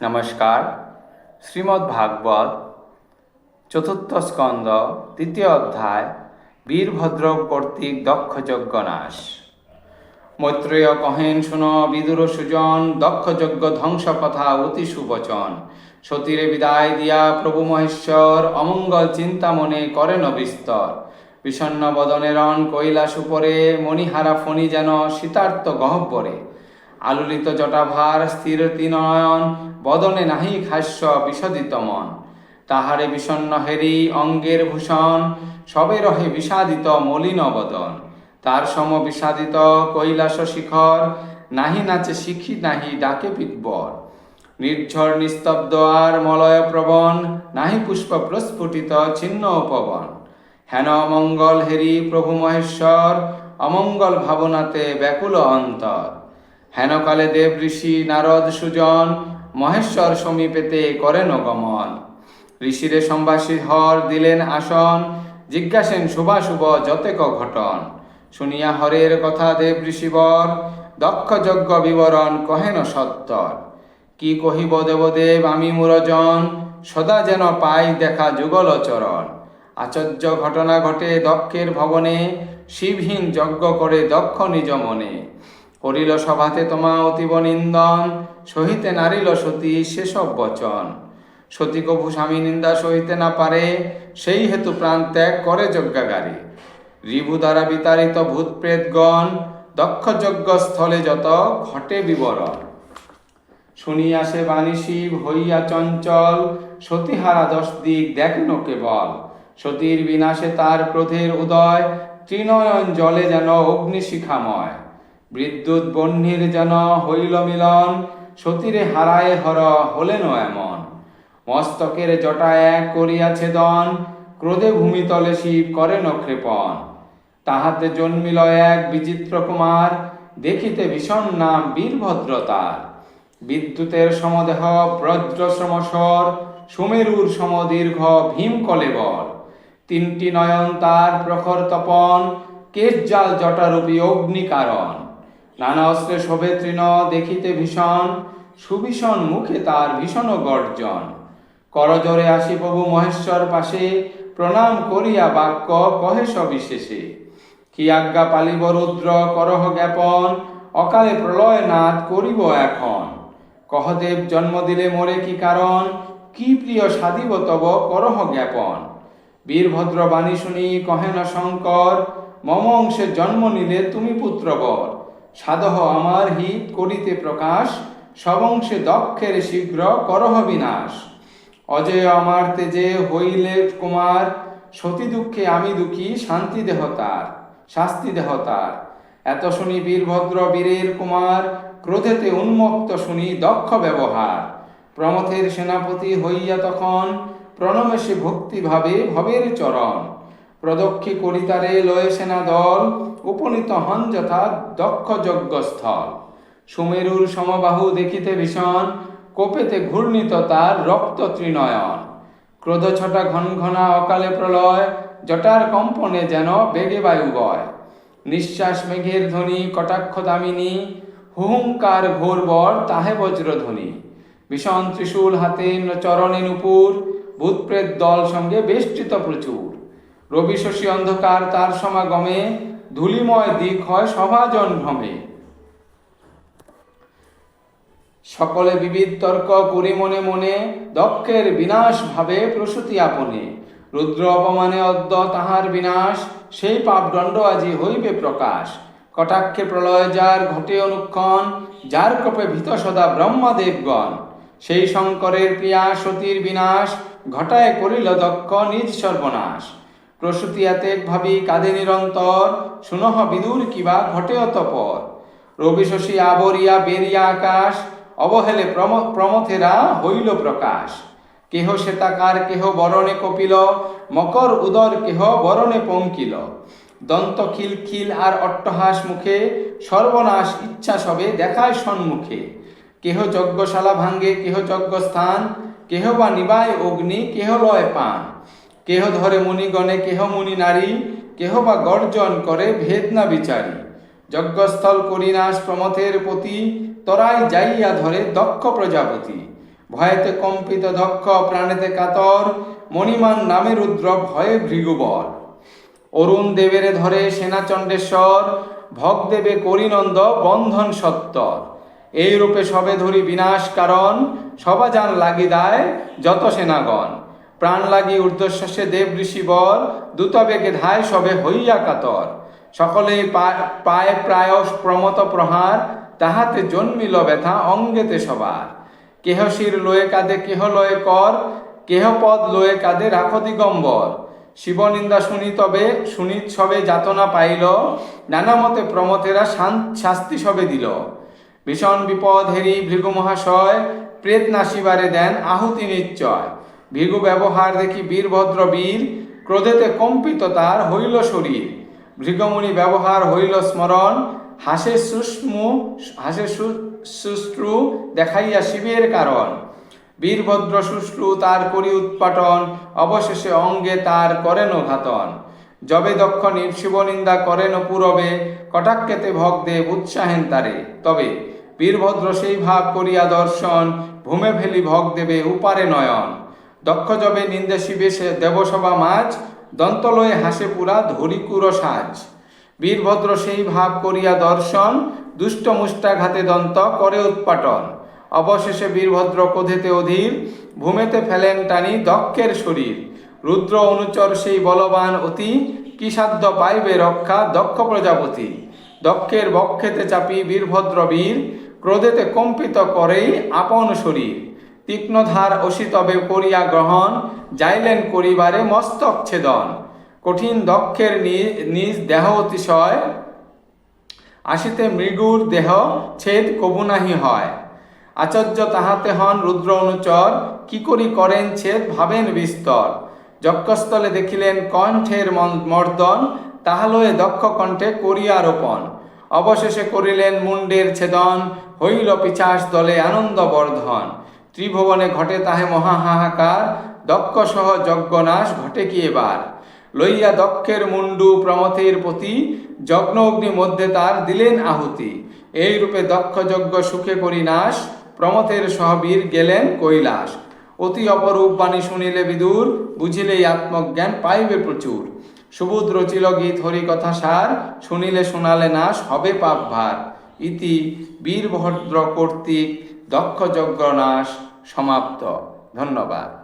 নমস্কার। শ্রীমদ্ ভাগবত, চতুর্থ স্কন্দ তৃতীয় অধ্যায় বীরভদ্র কর্তৃক দক্ষ যজ্ঞ নাশ। মৈত্রেয় কহেন শুন, বিদুর সুজন দক্ষ যজ্ঞ ধ্বংস কথা অতি সুবচন। সতীরে বিদায় দিয়া প্রভু মহেশ্বর, অমঙ্গল চিন্তা মনে করেন বিস্তর। বিষণ্ন বদনেরণ কৈলাস উপরে, মণিহারা ফণি যেন শীতার্ত গহ্বরে আলুলিত জটাভার স্থির তিনয়ন, বদনে নাহি খাস্য বিশদিত মন। তাহারে বিষণ্ন হেরি অঙ্গের ভূষণ, সবে রহে বিষাদিত মলিন বদন। তার সম বিষাদিত কৈলাস শিখর, নাহি নাচে শিখি নাহি ডাকে পিতবর। নির্ঝর নিস্তব্ধ আর মলয় প্রবণ, নাহি পুষ্প প্রস্ফুটিত ছিন্ন উপবন। হেন অমঙ্গল হেরি প্রভু মহেশ্বর, অমঙ্গল ভাবনাতে ব্যাকুল অন্তর। হেনকালে দেব ঋষি নারদ সুজন, মহেশ্বর সমীপেতে করেন গমন ঋষিরে সম্ভাষী হর দিলেন আসন, জিজ্ঞাসেন শুভাশুভ যতেক ঘটন। শুনিয়া হরের কথা দেব ঋষিবর, দক্ষ যজ্ঞ বিবরণ কহেন সত্তর। কি কহিব দেবদেব আমি মুরজন, সদা যেন পাই দেখা যুগল চরণ। আচর্য ঘটনা ঘটে দক্ষের ভবনে, শিবহীন যজ্ঞ করে দক্ষ নিজ মনে। করিল সভাতে তোমা অতীব নিন্দন, সহিতে নারিল সতী সেসব বচন। সতী কভু স্বামী নিন্দা সহিতে না পারে, সেই হেতু প্রাণ ত্যাগ করে যজ্ঞাগারে। রিভু দ্বারা বিতাড়িত ভূত প্রেতগণ দক্ষ যজ্ঞ স্থলে যত ঘটে বিবরণ। শুনিয়া সে বাণী শিব হইয়া চঞ্চল, সতীহারা দশ দিক দেখেন কেবল। সতীর বিনাশে তার ক্রোধের উদয়, ত্রিনয়ন জলে যেন অগ্নিশিখাময়। বিদ্যুৎ বহ্নির যেন হইল মিলন, সতীরে হারায় হর হলেন এমন। মস্তকের জটা এক করিয়াছে দন, ক্রোধে ভূমিতলে শিব করেন ক্ষেপণ। তাহাতে জন্মিল এক বিচিত্র কুমার, দেখিতে ভীষণ নাম বীরভদ্রতার বিদ্যুতের সমদেহ ব্রজ্র সমসর সুমেরুর সমদীর্ঘ ভীম কলেবর তিনটি নয়ন তার প্রখর তপন, কেশজাল জটারূপী অগ্নিকারণ। নানা অস্ত্রে শোভে তৃণ, দেখিতে ভীষণ, সুভীষণ মুখে তার ভীষণ গর্জন। করজরে আসি প্রভু মহেশ্বর পাশে, প্রণাম করিয়া বাক্য কহে সবিশেষে। কি আজ্ঞা পালিব রুদ্র, করহ জ্ঞাপন, অকালে প্রলয় নাথ করিব এখন। কহদেব জন্ম দিলে মোরে কি কারণ, কি প্রিয় সাধিব তব করহ জ্ঞাপন। বীরভদ্র বাণী শুনি কহেন শঙ্কর, মম অংশে জন্ম নিলে তুমি পুত্রবর। সাধহ আমার হিত করিতে প্রকাশ, সবংশে দক্ষের শীঘ্র করহ বিনাশ। অজয় আমার তেজে হইলে কুমার, সতী দুঃখে আমি দুঃখী, শান্তি দেহ তার, শাস্তি দেহ তার। এত শুনি বীরভদ্র বীরের কুমার, ক্রোধেতে উন্মত্ত শুনি দক্ষ ব্যবহার। প্রমথের সেনাপতি হইয়া তখন প্রণমেশে ভক্তিভাবে ভবের চরণ। প্রদক্ষী করিতারে লয়ে সেনা দল, উপনীত হন যথা দক্ষ যজ্ঞস্থল। সুমেরুর সমবাহু দেখিতে ভীষণ, কোপেতে ঘূর্ণিত তার রক্ত ত্রিনয়ন। ক্রোধ ছটা ঘন ঘনা অকালে প্রলয়, জটার কম্পনে যেন বেগে বায়ু বয়। নিঃশ্বাস মেঘের ধ্বনি, কটাক্ষ দামিনী, হুহুঙ্কার ঘোর বর তাহে বজ্রধ্বনি। ভীষণ ত্রিশূল হাতে চরণে নুপুর, ভূতপ্রেত দল সঙ্গে বেষ্টিত প্রচুর। রবি শশী অন্ধকার তার সমাগমে, ধূলিময় দিক হয় সভাজন ভ্রমে সকলে বিবিধ তর্ক করি মনে মনে, দক্ষের বিনাশ ভাবে প্রসূতি আপনে। রুদ্র অপমানে অদ্য তাহার বিনাশ, সেই পাপদণ্ড আজি হইবে প্রকাশ। কটাক্ষে প্রলয় যার ঘটে অনুক্ষণ, যার কপে ভীত সদা ব্রহ্মাদেবগণ। সেই শঙ্করের প্রিয়া সতীর বিনাশ, ঘটায় করিল দক্ষ নিজ সর্বনাশ। প্রসূতি এতেক ভাবি কাঁদে নিরন্তর। শুনহ বিদুর কিবা ঘটে অতপর। রবি শশী আবরিয়া বেরিয়া আকাশ, অবহেলে প্রম প্রমথেরা হইল প্রকাশ। কেহ শ্বেতাকার, কেহ বরণে কপিল, মকর উদর কেহ বরণে পঙ্কিল। দন্ত খিল খিল আর অট্টহাস মুখে, সর্বনাশ ইচ্ছা সবে দেখায় সন্মুখে। কেহ যজ্ঞশালা ভাঙ্গে, কেহ যজ্ঞস্থান, কেহ বা নিবায় অগ্নি, কেহ লয় পান। কেহ ধরে মুনিগণে, কেহ মুনি নারী, কেহ বা গর্জন করে ভেদ না বিচারী। যজ্ঞস্থল করিনাশ প্রমথের প্রতি তরাই যাইয়া ধরে দক্ষ প্রজাপতি। ভয়েতে কম্পিত দক্ষ, প্রাণেতে কাতর, মণিমান নামে রুদ্র ভয়ে ভৃগুবর। অরুণ দেবেরে ধরে সেনাচণ্ডেশ্বর ভগদেবে করিনন্দ বন্ধন সত্তর। এই রূপে সবে ধরি বিনাশ কারণ সবাজান লাগি দায় যত সেনাগণ। প্রাণ লাগি ঊর্ধ্বশ্বাসে দেব ঋষি ঋষিবর দূতবেগে ধায় সবে হইয়া কাতর। সকলে পায় প্রায় প্রমত প্রহার, তাহাতে জন্মিল ব্যথা অঙ্গেতে সবার। কেহ শির লয়ে কাঁদে, কেহ লয়ে কর, কেহ পদ লয়ে কাঁদে, রাখো দিগম্বর। শিবনিন্দা শুনি তবে শুনিত সবে যাতনা পাইল, নানা মতে প্রমতেরা শান- শাস্তি সবে দিল। ভীষণ বিপদ হেরি ভৃগু মহাশয়, প্রেত নাসিবারে দেন আহুতি নিশ্চয়। ভৃগু ব্যবহার দেখি বীরভদ্র বীর, ক্রোধেতে কম্পিত তার হইল শরীর। ভৃগমুনি ব্যবহার হইল স্মরণ, হাসে সুষ্ম, হাসে সুশ্রু দেখাইয়া শিবের কারণ। বীরভদ্র শুশ্রু তার করি উৎপাটন, অবশেষে অঙ্গে তার করেন ঘাতন যবে দক্ষ শিবনিন্দা করেন পুরবে, কটাক্ষেতে ভগদেব উৎসাহেন তারে। তবে বীরভদ্র সেই ভাব করিয়া দর্শন, ভূমে ফেলি ভগদেবে উপারে নয়ন। দক্ষ যবে নিন্দে শিবে সে দেবসভা মাছ দন্তলয়ে হাসে পুরা ধরিকুর সাজ। বীরভদ্র সেই ভাব করিয়া দর্শন, দুষ্ট মুষ্টাঘাতে দন্ত করে উৎপাটন। অবশেষে বীরভদ্র কোধেতে অধীর, ভূমেতে ফেলেন টানি দক্ষের শরীর। রুদ্র অনুচর সেই বলবান অতি, কি সাধ্য পাইবে রক্ষা দক্ষ প্রজাপতি। দক্ষের বক্ষেতে চাপি বীরভদ্র বীর, ক্রোধেতে কম্পিত করেই আপন শরীর। তীক্ষ্ণধার অসিতবে করিয়া গ্রহণ, যাইলেন করিবারে মস্তক ছেদন। কঠিন দক্ষের নিজ দেহ অতিশয়, আসিতে মৃগুর দেহ ছেদ কবু নাহি হয়। আচার্য তাহাতে হন রুদ্র অনুচর, কি করি করেন ছেদ ভাবেন বিস্তর। যজ্ঞস্থলে দেখিলেন কণ্ঠের মর্দন, তাহালয়ে দক্ষ কণ্ঠে করিয়া রোপণ। অবশেষে করিলেন মুন্ডের ছেদন, হইল পিচাস দলে আনন্দ বর্ধন ত্রিভুবনে ঘটে তাহে মহাহাহাকার, দক্ষ সহ যজ্ঞনাশ ঘটে কি এবার? লইয়া দক্ষের মুন্ডু প্রমথের প্রতি যজ্ঞ অগ্নি মধ্যে তার দিলেন আহুতি। এই রূপে দক্ষ যজ্ঞ সুখে করি নাশ, প্রমথের সহবীর গেলেন কৈলাস। অতি অপরূপ বাণী শুনিলে বিদুর, বুঝিলেই আত্মজ্ঞান পাইবে প্রচুর। সুবুধ রচিল গীত হরি কথা সার শুনিলে শোনালে নাশ হবে পাপ ভার ইতি বীরভদ্র কর্তৃক দক্ষ যজ্ঞ নাশ সমাপ্ত। ধন্যবাদ।